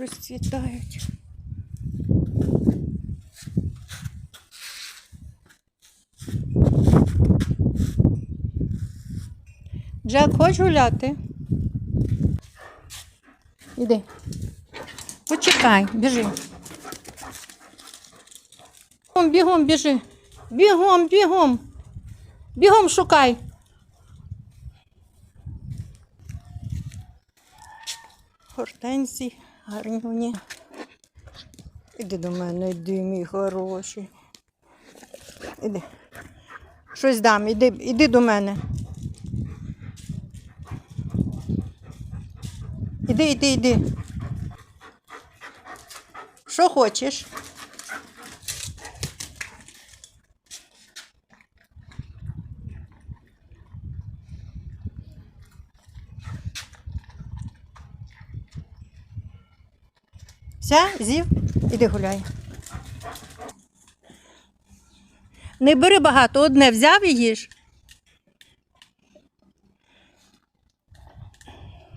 розцвітають. Джек, хочеш гуляти? Іди. Почекай, біжи. Бігом, бігом, біжи. Бігом, бігом. Бігом шукай. Гортензії, гарні вони. Іди до мене, іди, мій хороший. Іди. Щось дам, іди, іди до мене. Іди, іди, іди. Що хочеш? Все, з'їв? Іди гуляй. Не бери багато, одне взяв і їж.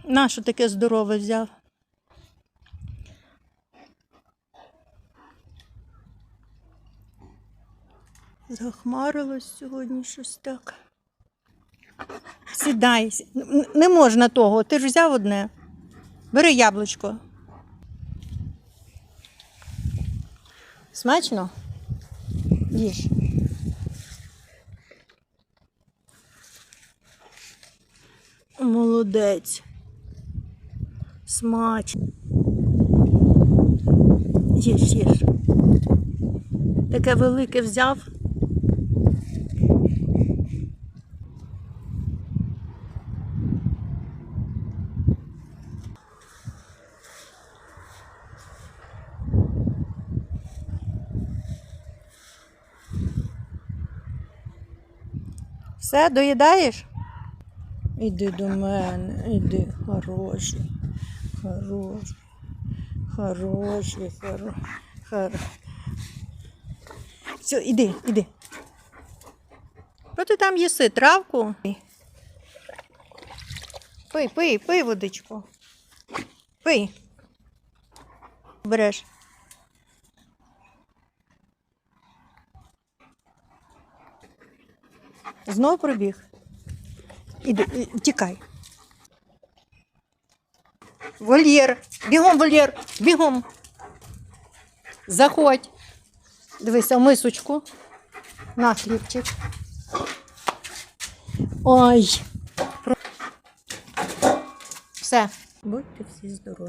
На що таке здорове взяв? Захмарилось сьогодні щось так. Сідай. Не можна того, ти ж взяв одне. Бери яблучко. Смачно? Їж. Молодець. Смачно. Їж, їж. Таке велике взяв. Все, доїдаєш? Іди до мене, іди, хороший, хороший, хороший, хоро, хоро. Все, іди, іди. Що ти там їси? Травку? Пий, пий, пий водичку. Пий. Береш. Знов пробіг. Іди, і- тікай. Вольєр. Бігом, вольєр. Бігом. Заходь. Дивися, мисочку. На хлібчик. Ой. Все. Будьте всі здорові.